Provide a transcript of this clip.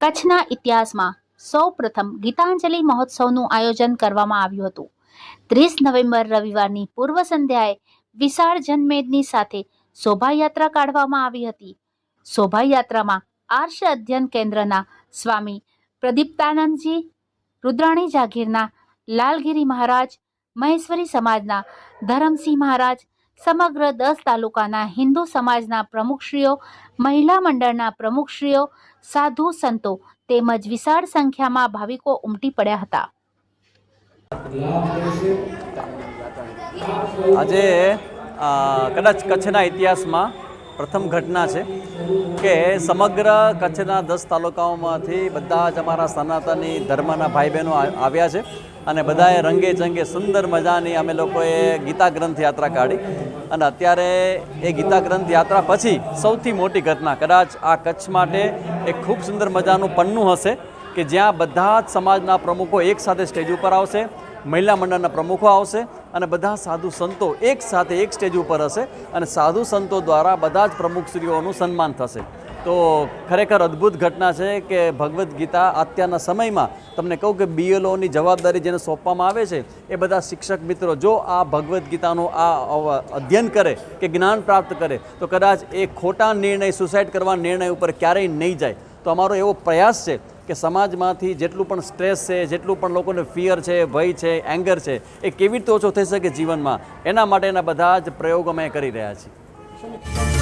કચ્છના ઇતિહાસમાં સૌ પ્રથમ ગીતાંજલિ મહોત્સવનું આયોજન કરવામાં આવ્યું હતું. ત્રીસ નવેમ્બર રવિવારની પૂર્વ સંધ્યાએ વિશાળ જનમેદની સાથે શોભાયાત્રા કાઢવામાં આવી હતી. શોભાયાત્રામાં આર્ષ અધ્યયન કેન્દ્રના સ્વામી પ્રદીપ્તાનંદજી, રુદ્રાણી જાગીરના લાલગીરી મહારાજ, મહેશ્વરી સમાજના ધરમસિંહ મહારાજ સમગ્ર દસ તાલુકાના હિન્દુ સમાજના પ્રમુખશ્રીઓ, મહિલા મંડળના પ્રમુખશ્રીઓ, સાધુ સંતો તેમજ વિશાળ સંખ્યામાં ભાવિકો ઉમટી પડ્યા હતા. આજે કદાચ કચ્છના ઇતિહાસમાં પ્રથમ ઘટના છે કે સમગ્ર કચ્છના દસ તાલુકાઓમાંથી બધા જ અમારા સનાતની ધર્મના ભાઈ બહેનો આવ્યા છે અને બધાએ રંગે ચંગે સુંદર મજાની અમે લોકોએ ગીતા ગ્રંથ યાત્રા કાઢી. અને અત્યારે એ ગીતા ગ્રંથ યાત્રા પછી સૌથી મોટી ઘટના, કદાચ આ કચ્છ માટે એક ખૂબ સુંદર મજાનું પન્નું હશે કે જ્યાં બધા જ સમાજના પ્રમુખો એકસાથે સ્ટેજ ઉપર આવશે મહિલા મંડળના પ્રમુખો આવશે અને બધા સાધુ સંતો એક સાથે એક સ્ટેજ ઉપર હશે અને સાધુ સંતો દ્વારા બધા જ પ્રમુખશ્રીઓનું સન્માન થશે. તો ખરેખર અદ્ભુત ઘટના છે કે ભગવદ્ ગીતા અત્યારના સમયમાં તમને કહું કે બીએલઓની જવાબદારી જેને સોંપવામાં આવે છે, એ બધા શિક્ષક મિત્રો જો આ ભગવદ્ ગીતાનું આ અધ્યયન કરે કે જ્ઞાન પ્રાપ્ત કરે, તો કદાચ એ ખોટા નિર્ણય, સુસાઇડ કરવા નિર્ણય ઉપર ક્યારેય નહીં જાય. તો અમારો એવો પ્રયાસ છે કે સમાજમાંથી જેટલું પણ સ્ટ્રેસ છે, જેટલું પણ લોકોને ફિયર છે, ભય છે એંગર છે, એ કેવી રીતે ઓછો થઈ શકે જીવનમાં? એના માટેના બધા જ પ્રયોગો અમે કરી રહ્યા છીએ.